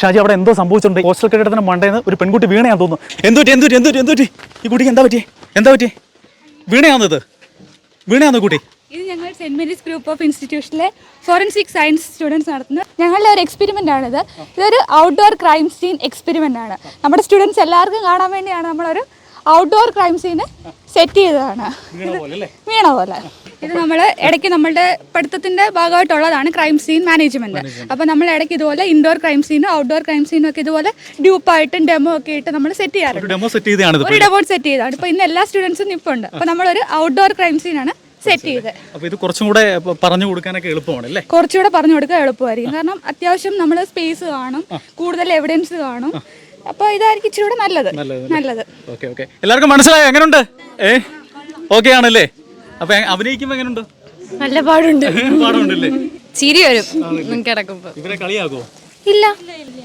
ഷാജി അവിടെ എന്തോ സംഭവിച്ചിട്ടുണ്ട്. ഹോസ്റ്റൽ കെട്ടിടത്തിന് മണ്ടേന്ന് ഒരു പെൺകുട്ടി വീണയാന്ന് തോന്നുന്നു. എന്തോ എന്തോ എന്തോ എന്തോ ഈ കുട്ടിക്ക് എന്താ പറ്റി? എന്താ പറ്റി? വീണയാന്നത് വീണയാന്ന് കുട്ടി? ഇത് ഞങ്ങൾ സെന്റ് മേരീസ് ഗ്രൂപ്പ് ഓഫ് ഇൻസ്റ്റിറ്റ്യൂഷനിലെ ഫോറൻസിക് സയൻസ് സ്റ്റുഡൻസ് നടത്തുന്ന ഞങ്ങളുടെ ഒരു എക്സ്പെരിമെന്റ് ആണിത്. ഇതൊരു ഔട്ട്ഡോർ ക്രൈം സീൻ എക്സ്പെരിമെന്റ് ആണ്. നമ്മുടെ സ്റ്റുഡൻസ് എല്ലാവർക്കും കാണാൻ വേണ്ടിയാണ് നമ്മളൊരു ഔട്ട്ഡോർ ക്രൈം സീന് സെറ്റ് ചെയ്തതാണ്. വീണ പോലെ. ഇത് നമ്മൾ ഇടയ്ക്ക് നമ്മളുടെ പഠിത്തത്തിന്റെ ഭാഗമായിട്ടുള്ളതാണ് ക്രൈം സീൻ മാനേജ്മെന്റ് അപ്പോൾ നമ്മൾ ഇടയ്ക്ക് ഇതുപോലെ ഇൻഡോർ ക്രൈം സീനും ഔട്ട്ഡോർ ക്രൈം സീനും ഒക്കെ ഇതുപോലെ ഡ്യൂപ്പായിട്ടും ഡെമോ ഒക്കെ ഇട്ട് നമ്മൾ സെറ്റ് ചെയ്യാറുണ്ട്. ഒരു ഡെമോ സെറ്റ് ഒരു ഡെമോ സെറ്റ് ചെയ്താണ് ഇപ്പോൾ ഇന്ന് എല്ലാ സ്റ്റുഡൻസും നിൽപ്പുണ്ട് അപ്പോൾ നമ്മളൊരു ഔട്ട്ഡോർ ക്രൈം സീനാണ് സെറ്റ് ചെയ്തത്. അപ്പോൾ ഇത് കുറച്ചും കൂടെ പറഞ്ഞു കൊടുക്കാനൊക്കെ എളുപ്പമാണ് അല്ലേ? കുറച്ചുകൂടെ പറഞ്ഞു കൊടുക്കാൻ എളുപ്പമായിരിക്കും. കാരണം അത്യാവശ്യം നമ്മൾ സ്പേസ് കാണും. കൂടുതൽ എവിഡൻസ് കാണും. അപ്പോൾ ഇതായിരിക്കും ഇച്ചിരി കൂടെ നല്ലത്. നല്ലത് ഓക്കെ ഓക്കെ. എല്ലാവർക്കും മനസ്സിലായോ? എങ്ങനെയുണ്ട് ഏ? ഓക്കെ ആണല്ലേ അപ്പൊ അഭിനയിക്കുമ്പോ എങ്ങനെയുണ്ട് നല്ല പാടുണ്ട്. പാടുണ്ടല്ലേ? ചിരി വരും. കിടക്കുമ്പോ. ഇവരെ കളിയാക്കോ? ഇല്ല.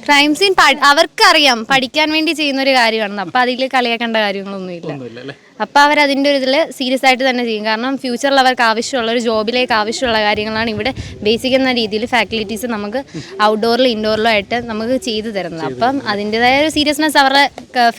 ക്രൈം സീൻ അവർക്കറിയാം. പഠിക്കാൻ വേണ്ടി ചെയ്യുന്ന ഒരു കാര്യമാണ് അപ്പൊ അതിൽ കളിയാക്കേണ്ട കാര്യങ്ങളൊന്നും ഇല്ല ഒന്നുമില്ല അപ്പൊ അവർ അതിന്റെ ഒരു ഇതിൽ സീരിയസ് ആയിട്ട് തന്നെ ചെയ്യും. കാരണം ഫ്യൂച്ചറിൽ അവർക്ക് ആവശ്യമുള്ള ഒരു ജോബിലേക്ക് ആവശ്യമുള്ള കാര്യങ്ങളാണ് ഇവിടെ ബേസിക് എന്ന രീതിയിൽ ഫാക്കൽറ്റീസ് നമുക്ക് ഔട്ട്ഡോറിലും ഇൻഡോറിലും ആയിട്ട് നമുക്ക് ചെയ്തു തരുന്നത്. അപ്പം അതിന്റെതായ ഒരു സീരിയസ്നെസ് അവരുടെ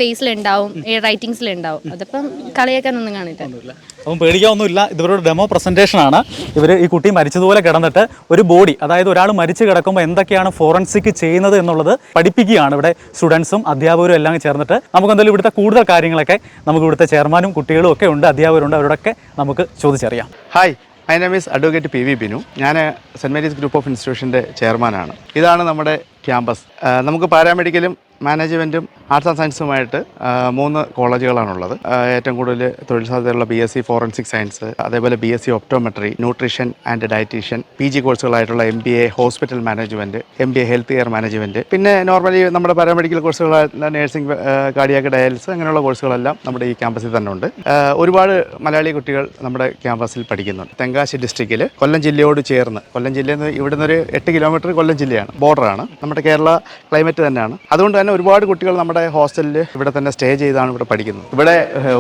ഫേസിൽ ഉണ്ടാവും റൈറ്റിങ്സിൽ ഉണ്ടാവും അതപ്പം കളിയാക്കാനൊന്നും കാണില്ല. അപ്പം പേടിക്കാനൊന്നുമില്ല ഇവരുടെ ഡെമോ പ്രസന്റേഷൻ ആണ്. ഇവർ ഈ കുട്ടി മരിച്ചതുപോലെ കിടന്നിട്ട് ഒരു ബോഡി അതായത് ഒരാൾ മരിച്ചു കിടക്കുമ്പോൾ എന്തൊക്കെയാണ് ഫോറൻസിക് ചെയ്യുന്നത് എന്നുള്ളത് പഠിപ്പിക്കുകയാണ് ഇവിടെ സ്റ്റുഡൻസും അധ്യാപകരും എല്ലാം ചേർന്നിട്ട്. നമുക്ക് എന്തായാലും ഇവിടുത്തെ കൂടുതൽ കാര്യങ്ങളൊക്കെ നമുക്ക് ഇവിടുത്തെ ചെയർമാനും കുട്ടികളും ഒക്കെ ഉണ്ട് അധ്യാപകരുണ്ട് അവരോടൊക്കെ നമുക്ക് ചോദിച്ചറിയാം. Hi my name advocate P V Binu ഞാൻ സെന്റ് മേരീസ് ഗ്രൂപ്പ് ഓഫ് ഇൻസ്റ്റിറ്റ്യൂഷന്റെ ചെയർമാനാണ് ഇതാണ് നമ്മുടെ ക്യാമ്പസ് നമുക്ക് പാരാമെഡിക്കലും മാനേജ്മെന്റും ആർട്സ് ആൻഡ് സയൻസുമായിട്ട് മൂന്ന് കോളേജുകളാണുള്ളത്. ഏറ്റവും കൂടുതൽ തൊഴിൽ സാധ്യതയുള്ള B S C forensic science അതേപോലെ B S C optometry nutrition and dietician P G കോഴ്സുകളായിട്ടുള്ള M B A hospital management M B A health care management പിന്നെ നോർമലി നമ്മുടെ പാരാമെഡിക്കൽ കോഴ്സുകളായിട്ടുള്ള നേഴ്സിംഗ് കാർഡിയാക്ക് ഡയാലിസ് അങ്ങനെയുള്ള കോഴ്സുകളെല്ലാം നമ്മുടെ ഈ ക്യാമ്പസിൽ തന്നെ ഉണ്ട്. ഒരുപാട് മലയാളി കുട്ടികൾ നമ്മുടെ ക്യാമ്പസിൽ പഠിക്കുന്നുണ്ട്. തെങ്കാശി ഡിസ്ട്രിക്റ്റിൽ കൊല്ലം ജില്ലയോട് ചേർന്ന് കൊല്ലം ജില്ലയിൽ നിന്ന് ഇവിടുന്ന് ഒരു എട്ട് കിലോമീറ്റർ കൊല്ലം ജില്ലയാണ് ബോർഡറാണ് നമ്മുടെ കേരള ക്ലൈമറ്റ് തന്നെയാണ്. അതുകൊണ്ട് തന്നെ ഒരുപാട് കുട്ടികൾ നമ്മുടെ ഹോസ്റ്റലിൽ ഇവിടെ തന്നെ സ്റ്റേ ചെയ്താണ് ഇവിടെ പഠിക്കുന്നത്. ഇവിടെ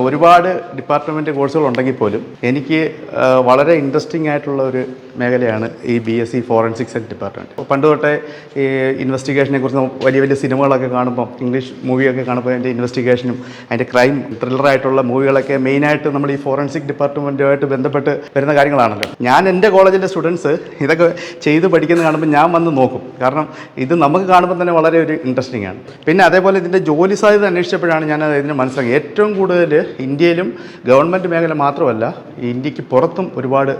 ഒരുപാട് ഡിപ്പാർട്ട്മെന്റ് കോഴ്സുകൾ ഉണ്ടെങ്കിൽ പോലും എനിക്ക് വളരെ ഇൻട്രസ്റ്റിംഗ് ആയിട്ടുള്ള ഒരു മേഖലയാണ് ഈ B S C forensic and department പണ്ട് തൊട്ടേ ഈ ഇൻവെസ്റ്റിഗേഷനെ കുറിച്ച് വലിയ വലിയ സിനിമകളൊക്കെ കാണുമ്പോൾ ഇംഗ്ലീഷ് മൂവിയൊക്കെ കാണുമ്പോൾ അതിന്റെ ഇൻവെസ്റ്റിഗേഷനും അതിന്റെ ക്രൈം ത്രില്ലറായിട്ടുള്ള മൂവികളൊക്കെ മെയിനായിട്ട് നമ്മൾ ഈ ഫോറൻസിക് ഡിപ്പാർട്ട്മെന്റുമായിട്ട് ബന്ധപ്പെട്ട് വരുന്ന കാര്യങ്ങളാണല്ലോ. ഞാൻ എന്റെ കോളേജിന്റെ സ്റ്റുഡൻസ് ഇതൊക്കെ ചെയ്ത് പഠിക്കുന്നത് കാണുമ്പോൾ ഞാൻ വന്ന് നോക്കും. കാരണം ഇത് നമുക്ക് കാണുമ്പോൾ തന്നെ വളരെ ഒരു ഇൻട്രസ്റ്റിംഗ് ആണ്. പിന്നെ അതേപോലെ ഇതിന്റെ ജോലി സാധ്യത അന്വേഷിച്ചപ്പോഴാണ് ഞാൻ ഇതിന് മനസ്സിലാക്കി ഏറ്റവും കൂടുതൽ ഇന്ത്യയിലും ഗവൺമെന്റ് മേഖല മാത്രമല്ല ഇന്ത്യയ്ക്ക് പുറത്തും ഒരുപാട്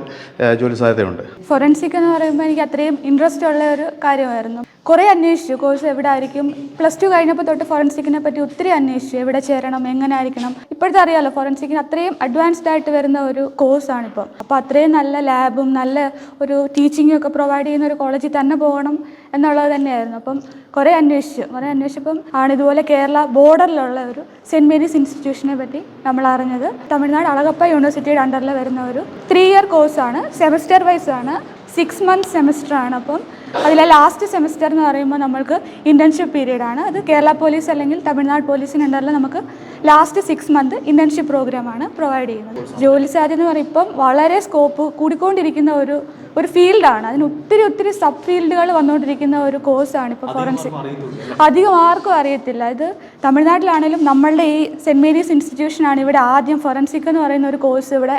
ജോലി സാധ്യതയുണ്ട്. ഫോറൻസിക് എന്ന് പറയുമ്പോൾ എനിക്ക് അത്രയും ഇൻട്രസ്റ്റ് ഉള്ള ഒരു കാര്യമായിരുന്നു. കുറേ അന്വേഷിച്ചു. കോഴ്സ് എവിടെ ആയിരിക്കും പ്ലസ് ടു കഴിഞ്ഞപ്പോൾ തൊട്ട് ഫോറൻസിക്കിനെ പറ്റി ഒത്തിരി അന്വേഷിച്ചു. എവിടെ ചേരണം? എങ്ങനെ ആയിരിക്കണം? ഇപ്പോഴത്തെ അറിയാലോ ഫോറൻസിക്കിന് അത്രയും അഡ്വാൻസ്ഡ് ആയിട്ട് വരുന്ന ഒരു കോഴ്സാണ് ഇപ്പം അപ്പോൾ അത്രയും നല്ല ലാബും നല്ല ഒരു ടീച്ചിങ്ങും ഒക്കെ പ്രൊവൈഡ് ചെയ്യുന്ന ഒരു കോളേജിൽ തന്നെ പോകണം എന്നുള്ളത് തന്നെയായിരുന്നു. അപ്പം കുറേ അന്വേഷിച്ചു. കുറേ അന്വേഷിച്ചപ്പം ആണ് ഇതുപോലെ കേരള ബോർഡറിലുള്ള ഒരു സെന്റ് മേരീസ് ഇൻസ്റ്റിറ്റ്യൂഷനെ പറ്റി നമ്മൾ അറിഞ്ഞത്. തമിഴ്നാട് അളകപ്പ യൂണിവേഴ്സിറ്റിയുടെ അണ്ടറിൽ വരുന്ന ഒരു ത്രീ ഇയർ കോഴ്സാണ് സെമസ്റ്റർ വൈസ് ആണ്. സിക്സ് മന്ത് സെമസ്റ്റർ ആണ്. അപ്പം അതിലെ ലാസ്റ്റ് സെമസ്റ്റർ എന്ന് പറയുമ്പോൾ നമ്മൾക്ക് ഇന്റേൺഷിപ്പ് പീരീഡ് ആണ്. അത് കേരള പോലീസ് അല്ലെങ്കിൽ തമിഴ്നാട് പോലീസിന് അണ്ടറിൽ നമുക്ക് ലാസ്റ്റ് സിക്സ് മന്ത് ഇന്റേൺഷിപ്പ് പ്രോഗ്രാമാണ് പ്രൊവൈഡ് ചെയ്യുന്നത്. ജോലി സാധ്യത എന്ന് പറയുമ്പോൾ ഇപ്പം വളരെ സ്കോപ്പ് കൂടിക്കൊണ്ടിരിക്കുന്ന ഒരു ഒരു ഫീൽഡാണ് അതിന് ഒത്തിരി ഒത്തിരി സബ് ഫീൽഡുകൾ വന്നുകൊണ്ടിരിക്കുന്ന ഒരു കോഴ്സാണ് ഇപ്പോൾ ഫോറൻസിക് അധികം ആർക്കും അറിയത്തില്ല ഇത് തമിഴ്നാട്ടിലാണെങ്കിലും നമ്മളുടെ ഈ സെന്റ് മേരീസ് ഇൻസ്റ്റിറ്റ്യൂഷനാണ് ഇവിടെ ആദ്യം ഫോറൻസിക് എന്ന് പറയുന്ന ഒരു കോഴ്സ് ഇവിടെ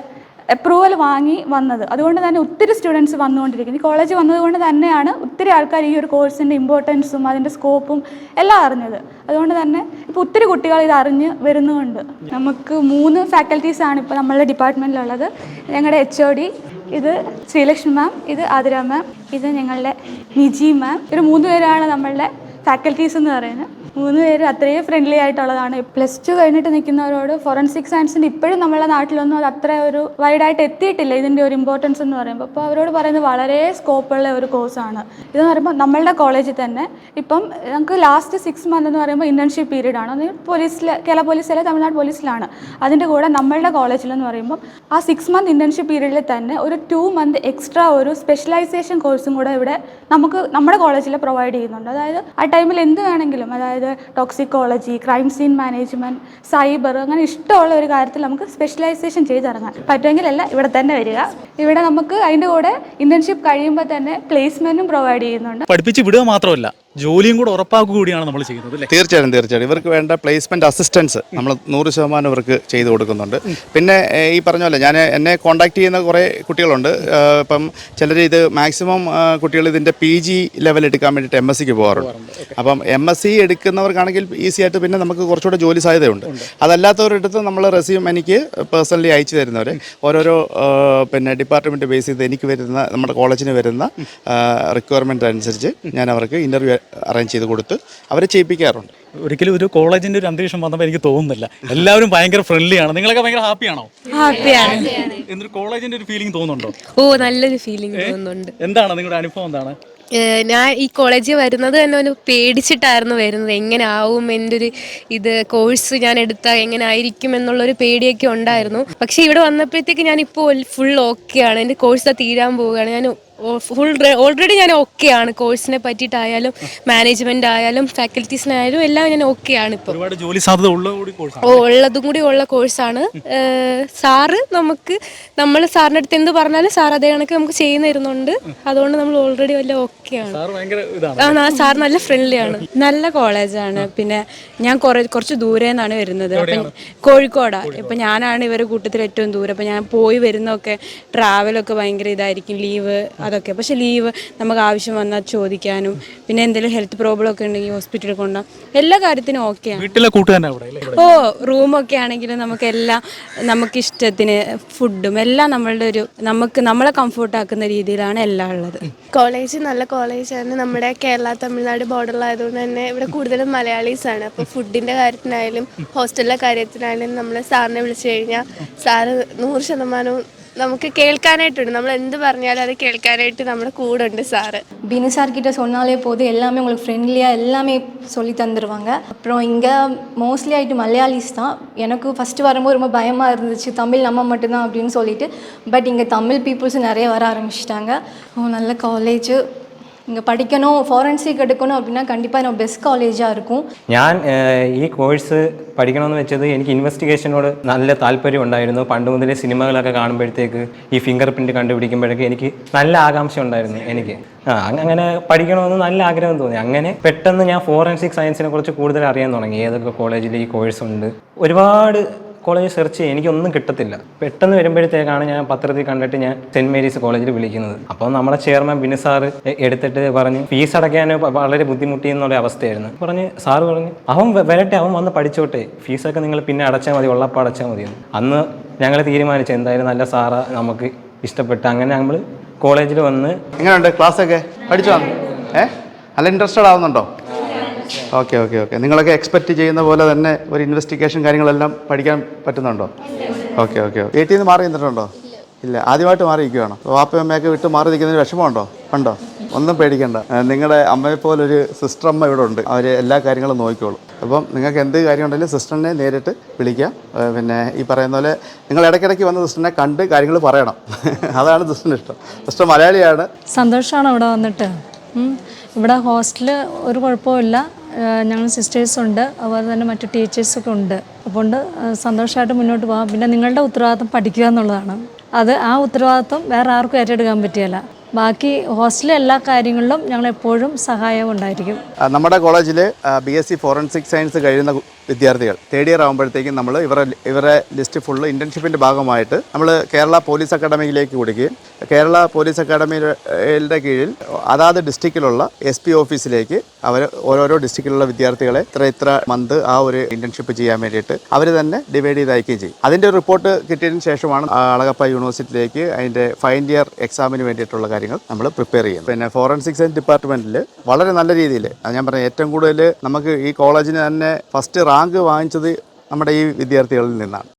അപ്രൂവൽ വാങ്ങി വന്നത്. അതുകൊണ്ട് തന്നെ ഒത്തിരി സ്റ്റുഡൻസ് വന്നുകൊണ്ടിരിക്കുന്നു. ഈ കോളേജ് വന്നതുകൊണ്ട് തന്നെയാണ് ഒത്തിരി ആൾക്കാർ ഈ ഒരു കോഴ്സിന്റെ ഇമ്പോർട്ടൻസും അതിന്റെ സ്കോപ്പും എല്ലാം അറിഞ്ഞത്. അതുകൊണ്ട് തന്നെ ഇപ്പോൾ ഒത്തിരി കുട്ടികൾ ഇത് അറിഞ്ഞ് വരുന്നുണ്ട്. നമുക്ക് മൂന്ന് ഫാക്കൽറ്റീസാണ് ഇപ്പോൾ നമ്മളുടെ ഡിപ്പാർട്ട്മെന്റിലുള്ളത് ഞങ്ങളുടെ എച്ച് ഒ ഡി ഇത് ശ്രീലക്ഷ്മി മാം ഇത് ആതിര മാം ഇത് ഞങ്ങളുടെ നിജി മാം ഇവർ മൂന്ന് പേരാണ് നമ്മളുടെ ഫാക്കൽറ്റീസ് എന്ന് പറയുന്നത്. മൂന്ന് പേര് അത്രയും ഫ്രണ്ട്ലി ആയിട്ടുള്ളതാണ്. പ്ലസ് ടു കഴിഞ്ഞിട്ട് നിൽക്കുന്നവരോട് ഫോറൻസിക് സയൻസിന് ഇപ്പോഴും നമ്മുടെ നാട്ടിലൊന്നും അത് അത്ര ഒരു വൈഡായിട്ട് എത്തിയിട്ടില്ല. ഇതിന്റെ ഒരു ഇമ്പോർട്ടൻസ് എന്ന് പറയുമ്പോൾ അപ്പോൾ അവരോട് പറയുന്നത് വളരെ സ്കോപ്പുള്ള ഒരു കോഴ്സാണ് ഇതെന്ന് പറയുമ്പോൾ നമ്മളുടെ കോളേജിൽ തന്നെ. ഇപ്പം നമുക്ക് ലാസ്റ്റ് സിക്സ് മന്ത് എന്ന് പറയുമ്പോൾ ഇന്റേൺഷിപ്പ് പീരീഡ് ആണ്. അത് പോലീസിൽ കേരള പോലീസിലെ തമിഴ്നാട് പോലീസിലാണ്. അതിന്റെ കൂടെ നമ്മളുടെ കോളേജിലെന്ന് പറയുമ്പോൾ ആ സിക്സ് മന്ത് ഇന്റേൺഷിപ്പ് പീരീഡിൽ തന്നെ ഒരു ടു മന്ത് എക്സ്ട്രാ ഒരു സ്പെഷ്യലൈസേഷൻ കോഴ്സും കൂടെ ഇവിടെ നമുക്ക് നമ്മുടെ കോളേജിൽ പ്രൊവൈഡ് ചെയ്യുന്നുണ്ട്. അതായത് ആ ടൈമിൽ എന്ത് വേണമെങ്കിലും അതായത് toxicology crime scene management cyber അങ്ങനെ ഇഷ്ടമുള്ള ഒരു കാര്യത്തിൽ നമുക്ക് സ്പെഷ്യലൈസേഷൻ ചെയ്തിറങ്ങാം പറ്റുമെങ്കിൽ അല്ല ഇവിടെ തന്നെ വരിക. ഇവിടെ നമുക്ക് അതിന്റെ കൂടെ ഇന്റേൺഷിപ്പ് കഴിയുമ്പോൾ തന്നെ പ്ലേസ്മെന്റും പ്രൊവൈഡ് ചെയ്യുന്നുണ്ട്. പഠിപ്പിച്ച് വിടുക മാത്രമല്ല ജോലിയും കൂടെ ഉറപ്പാക്കുക കൂടിയാണ് നമ്മൾ ചെയ്യുന്നത് അല്ലേ? തീർച്ചയായും തീർച്ചയായും ഇവർക്ക് വേണ്ട പ്ലേസ്മെന്റ് അസിസ്റ്റൻസ് നമ്മൾ നൂറ് ശതമാനം ഇവർക്ക് ചെയ്തു കൊടുക്കുന്നുണ്ട്. പിന്നെ ഈ പറഞ്ഞ പോലെ ഞാൻ എന്നെ കോൺടാക്ട് ചെയ്യുന്ന കുറേ കുട്ടികളുണ്ട്. ഇപ്പം ചിലർ ഇത് മാക്സിമം കുട്ടികൾ ഇതിന്റെ പി ജി ലെവൽ എടുക്കാൻ വേണ്ടിയിട്ട് എം എസ് സിക്ക് പോകാറുണ്ട്. അപ്പം എം എസ് സി എടുക്കുന്നവർക്കാണെങ്കിൽ ഈസി ആയിട്ട് പിന്നെ നമുക്ക് കുറച്ചുകൂടെ ജോലി സാധ്യതയുണ്ട്. അതല്ലാത്തവരടുത്ത് നമ്മൾ റെസ്യൂം എനിക്ക് പേഴ്സണലി അയച്ചു തരുന്നവർ ഓരോരോ പിന്നെ ഡിപ്പാർട്ട്മെന്റ് ബേസ് ചെയ്ത് എനിക്ക് വരുന്ന നമ്മുടെ കോളേജിന് വരുന്ന റിക്വയർമെന്റ് അനുസരിച്ച് ഞാൻ അവർക്ക് ഇന്റർവ്യൂ അറേഞ്ച് ചെയ്ത് കൊടുത്ത് അവരെ ചെയ്യിപ്പിക്കാറുണ്ട്. ഒരിക്കലും ഒരു കോളേജിന്റെ ഒരു അന്തരീക്ഷം വന്നപ്പോൾ എനിക്ക് തോന്നുന്നില്ല. എല്ലാവരും ഭയങ്കര ഫ്രണ്ട്ലി ആണ്. നിങ്ങളൊക്കെ ഭയങ്കര ഹാപ്പിയാണോ ഹാപ്പിയാണ് എന്നൊരു കോളേജിന്റെ ഒരു ഫീലിംഗ് തോന്നുന്നുണ്ടോ? ഓ നല്ലൊരു ഫീലിംഗ് തോന്നുന്നുണ്ട്. എന്താണ് നിങ്ങളുടെ അനുഭവം എന്താണ്? ഞാൻ ഈ കോളേജിൽ വരുന്നത് തന്നെ ഒന്ന് പേടിച്ചിട്ടായിരുന്നു വരുന്നത്. എങ്ങനെ ആവും എന്റെ ഒരു ഇത് കോഴ്സ് ഞാൻ എടുത്താൽ എങ്ങനെ ആയിരിക്കും എന്നുള്ളൊരു പേടിയൊക്കെ ഉണ്ടായിരുന്നു. പക്ഷേ ഇവിടെ വന്നപ്പോഴത്തേക്ക് ഞാൻ ഇപ്പോൾ ഫുൾ ഓക്കെയാണ് എന്റെ കോഴ്സ് തീരാൻ പോവുകയാണ്. ഞാൻ ഫുൾ ഓൾറെഡി ഞാൻ ഓക്കെയാണ് കോഴ്സിനെ പറ്റിയിട്ടായാലും മാനേജ്മെന്റ് ആയാലും ഫാക്കൽറ്റീസിനായാലും എല്ലാം ഞാൻ ഓക്കെയാണ് ഇപ്പോൾ ഒരുപാട് ജോലി സാധ്യത ഓ ഉള്ളതും കൂടി ഉള്ള കോഴ്സാണ് സാറ് നമുക്ക് നമ്മൾ സാറിന്റെ അടുത്ത് എന്ത് പറഞ്ഞാലും സാർ അതേ കണക്ക് നമുക്ക് ചെയ്യുന്നിരുന്നുണ്ട് അതുകൊണ്ട് നമ്മൾ ഓൾറെഡി വല്ല ഓക്കെയാണ് സാർ ഭയങ്കര ഇതാണ്. ആ സാർ നല്ല ഫ്രണ്ട്ലി ആണ്. നല്ല കോളേജാണ് പിന്നെ ഞാൻ കുറെ കുറച്ച് ദൂരെ നിന്നാണ് വരുന്നത്. അപ്പം കോഴിക്കോടാ. ഇപ്പം ഞാനാണ് ഇവരുടെ കൂട്ടത്തിൽ ഏറ്റവും ദൂരം. അപ്പം ഞാൻ പോയി വരുന്നൊക്കെ ട്രാവലൊക്കെ ഭയങ്കര ഇതായിരിക്കും. ലീവ് അതൊക്കെ. പക്ഷെ ലീവ് നമുക്ക് ആവശ്യം വന്നാൽ ചോദിക്കാനും പിന്നെ എന്തെങ്കിലും ഹെൽത്ത് പ്രോബ്ലം ഒക്കെ ഉണ്ടെങ്കിൽ ഹോസ്പിറ്റലിൽ കൊണ്ടുപോകാം. എല്ലാ കാര്യത്തിനും ഓക്കെയാണ് വീട്ടിലെ? ഓ റൂമൊക്കെ ആണെങ്കിലും നമുക്ക് എല്ലാം നമുക്ക് ഇഷ്ടത്തിന് ഫുഡും എല്ലാം നമ്മളുടെ ഒരു നമുക്ക് നമ്മളെ കംഫർട്ടാക്കുന്ന രീതിയിലാണ് എല്ലാം ഉള്ളത്. കോളേജ് നല്ല കോളേജാണ് നമ്മുടെ കേരള തമിഴ്നാട് ബോർഡർ ബോർഡറിലായതുകൊണ്ട് തന്നെ ഇവിടെ കൂടുതലും മലയാളീസ് ആണ്. അപ്പോൾ ഫുഡിന്റെ കാര്യത്തിനായാലും ഹോസ്റ്റലിലെ കാര്യത്തിനായാലും നമ്മൾ സാറിനെ വിളിച്ചു കഴിഞ്ഞാൽ സാറ് നൂറ് ശതമാനവും നമുക്ക് കേൾക്കാനായിട്ടുണ്ട് നമ്മൾ എന്ത് പറഞ്ഞാലും அது കേൾക്കാനായിട്ട് നമ്മുടെ കൂടെ ഉണ്ട് സാറ് பினு சார் கிட்ட சொன்னாலே போதும் எல்லாமே உங்களுக்கு ஃப்ரெண்ட்லியாக எல்லாமே சொல்லி தந்துடுவாங்க அப்புறம் இங்கே மோஸ்ட்லி ஆகிட்டு மலையாளிஸ் தான் எனக்கு ஃபஸ்ட்டு வரும்போது ரொம்ப பயமாக இருந்துச்சு தமிழ் நம்ம மட்டும்தான் அப்படின்னு சொல்லிட்டு பட் இங்கே தமிழ் பீப்புள்ஸும் நிறைய வர ஆரம்பிச்சிட்டாங்க ஓ நல்ல காலேஜு இங்கே படிக்கணும் ஃபாரன்சிக் எடுக்கணும் அப்படின்னா கண்டிப்பாக நம்ம பெஸ்ட் காலேஜாக இருக்கும் ഞാൻ ഏഹ്, ഈ കോഴ്സ് പഠിക്കണമെന്ന് വെച്ചത് എനിക്ക് ഇൻവെസ്റ്റിഗേഷനോട് നല്ല താല്പര്യം ഉണ്ടായിരുന്നു പണ്ട് മുതലേ സിനിമകളൊക്കെ കാണുമ്പോഴത്തേക്ക് ഈ ഫിംഗർ പ്രിൻറ്റ് കണ്ടുപിടിക്കുമ്പോഴൊക്കെ എനിക്ക് നല്ല ആകാംക്ഷ ഉണ്ടായിരുന്നു എനിക്ക് ആ അങ്ങ- അങ്ങനെ പഠിക്കണമെന്ന് നല്ല ആഗ്രഹം തോന്നി അങ്ങനെ പെട്ടെന്ന് ഞാൻ ഫോറൻസിക് സയൻസിനെ കുറിച്ച് കൂടുതൽ അറിയാൻ തുടങ്ങി ഏതൊക്കെ കോളേജിൽ ഈ കോഴ്സ് ഉണ്ട് ഒരുപാട് കോളേജ് സെർച്ച് ചെയ്യും എനിക്കൊന്നും കിട്ടത്തില്ല. പെട്ടെന്ന് വരുമ്പോഴത്തേക്കാണ് ഞാൻ പത്രത്തിൽ കണ്ടിട്ട് ഞാൻ സെന്റ് മേരീസ് കോളേജിൽ വിളിക്കുന്നത്. അപ്പോൾ നമ്മുടെ ചെയർമാൻ ബിനു സാറ് എടുത്തിട്ട് പറഞ്ഞ് ഫീസ് അടയ്ക്കാൻ വളരെ ബുദ്ധിമുട്ടി എന്നുള്ള അവസ്ഥയായിരുന്നു. പറഞ്ഞ് സാറ് പറഞ്ഞ് അവൻ വരട്ടെ അവൻ വന്ന് പഠിച്ചോട്ടെ. ഫീസൊക്കെ നിങ്ങൾ പിന്നെ അടച്ചാൽ മതി ഉള്ളപ്പോൾ അടച്ചാൽ മതി എന്ന്. അന്ന് ഞങ്ങൾ തീരുമാനിച്ചു എന്തായാലും നല്ല സാറ നമുക്ക് ഇഷ്ടപ്പെട്ട്. അങ്ങനെ നമ്മൾ കോളേജിൽ വന്ന് എങ്ങനെയുണ്ട് ക്ലാസ്സൊക്കെ? പഠിച്ചോ? ഏഹ് നല്ല ഇൻട്രസ്റ്റഡ് ആവുന്നുണ്ടോ? Okay okay okay. നിങ്ങളൊക്കെ എക്സ്പെക്റ്റ് ചെയ്യുന്ന പോലെ തന്നെ ഒരു ഇൻവെസ്റ്റിഗേഷൻ കാര്യങ്ങളെല്ലാം പഠിക്കാൻ പറ്റുന്നുണ്ടോ? ഓക്കെ ഓക്കെ വീട്ടിൽ നിന്ന് മാറി നിന്നിട്ടുണ്ടോ? ഇല്ല. ആദ്യമായിട്ട് മാറി നിൽക്കുകയാണോ വാപ്പയും അമ്മയൊക്കെ വിട്ട് മാറി നിൽക്കുന്നതിന് വിഷമമുണ്ടോ? ഉണ്ടോ? ഒന്നും പേടിക്കണ്ട. നിങ്ങളുടെ അമ്മയെ പോലൊരു സിസ്റ്റർ അമ്മ ഇവിടെ ഉണ്ട്. അവർ എല്ലാ കാര്യങ്ങളും നോക്കിക്കോളും. അപ്പം നിങ്ങൾക്ക് എന്ത് കാര്യം ഉണ്ടെങ്കിലും സിസ്റ്ററിനെ നേരിട്ട് വിളിക്കാം. പിന്നെ ഈ പറയുന്ന പോലെ നിങ്ങൾ ഇടയ്ക്കിടയ്ക്ക് വന്ന് സിസ്റ്ററിനെ കണ്ട് കാര്യങ്ങൾ പറയണം. അതാണ് സിസ്റ്ററിന് ഇഷ്ടം. സിസ്റ്റർ മലയാളിയാണ്. സന്തോഷമാണ് ഇവിടെ വന്നിട്ട്. ഇവിടെ ഹോസ്റ്റലിൽ ഒരു കുഴപ്പമില്ല ഞങ്ങൾ സിസ്റ്റേഴ്സുണ്ട് അതുപോലെ തന്നെ മറ്റു ടീച്ചേഴ്സൊക്കെ ഉണ്ട്. അതുകൊണ്ട് സന്തോഷമായിട്ട് മുന്നോട്ട് പോകാം. പിന്നെ നിങ്ങളുടെ ഉത്തരവാദിത്വം പഠിക്കുക എന്നുള്ളതാണ്. അത് ആ ഉത്തരവാദിത്വം വേറെ ആർക്കും ഏറ്റെടുക്കാൻ പറ്റിയല്ല. ബാക്കി ഹോസ്റ്റലിലെ എല്ലാ കാര്യങ്ങളിലും ഞങ്ങൾ എപ്പോഴും സഹായം ഉണ്ടായിരിക്കും നമ്മുടെ കോളേജിൽ B S C forensic science കഴിയുന്ന വിദ്യാർത്ഥികൾ തേർഡ് ഇയർ ആകുമ്പോഴത്തേക്കും നമ്മൾ ഇവരെ ഇവരെ ലിസ്റ്റ് ഫുള്ള് ഇന്റേൺഷിപ്പിന്റെ ഭാഗമായിട്ട് നമ്മൾ കേരള പോലീസ് അക്കാഡമിയിലേക്ക് കൊടുക്കുകയും കേരള പോലീസ് അക്കാഡമിയുടെ കീഴിൽ അതാത് ഡിസ്ട്രിക്റ്റിലുള്ള എസ് പി ഓഫീസിലേക്ക് അവർ ഓരോരോ ഡിസ്ട്രിക്റ്റിലുള്ള വിദ്യാർത്ഥികളെ ഇത്ര ഇത്ര മന്ത് ആ ഒരു ഇന്റേൺഷിപ്പ് ചെയ്യാൻ വേണ്ടിയിട്ട് അവർ തന്നെ ഡിവൈഡ് ചെയ്ത് അയക്കുകയും ചെയ്യും. അതിന്റെ റിപ്പോർട്ട് കിട്ടിയതിന് ശേഷമാണ് അളകപ്പ യൂണിവേഴ്സിറ്റിയിലേക്ക് അതിന്റെ ഫൈനൽ ഇയർ എക്സാമിന് വേണ്ടിയിട്ടുള്ള കാര്യങ്ങൾ നമ്മൾ പ്രിപ്പയർ ചെയ്യുന്നത് പിന്നെ ഫോറൻസിക് സയൻസ് ഡിപ്പാർട്ട്മെന്റിൽ വളരെ നല്ല രീതിയിൽ ഞാൻ പറഞ്ഞ ഏറ്റവും കൂടുതൽ നമുക്ക് ഈ കോളേജിന് തന്നെ ഫസ്റ്റ് റാങ്ക് വാങ്ങിച്ചത് നമ്മുടെ ഈ വിദ്യാർത്ഥികളിൽ നിന്നാണ്.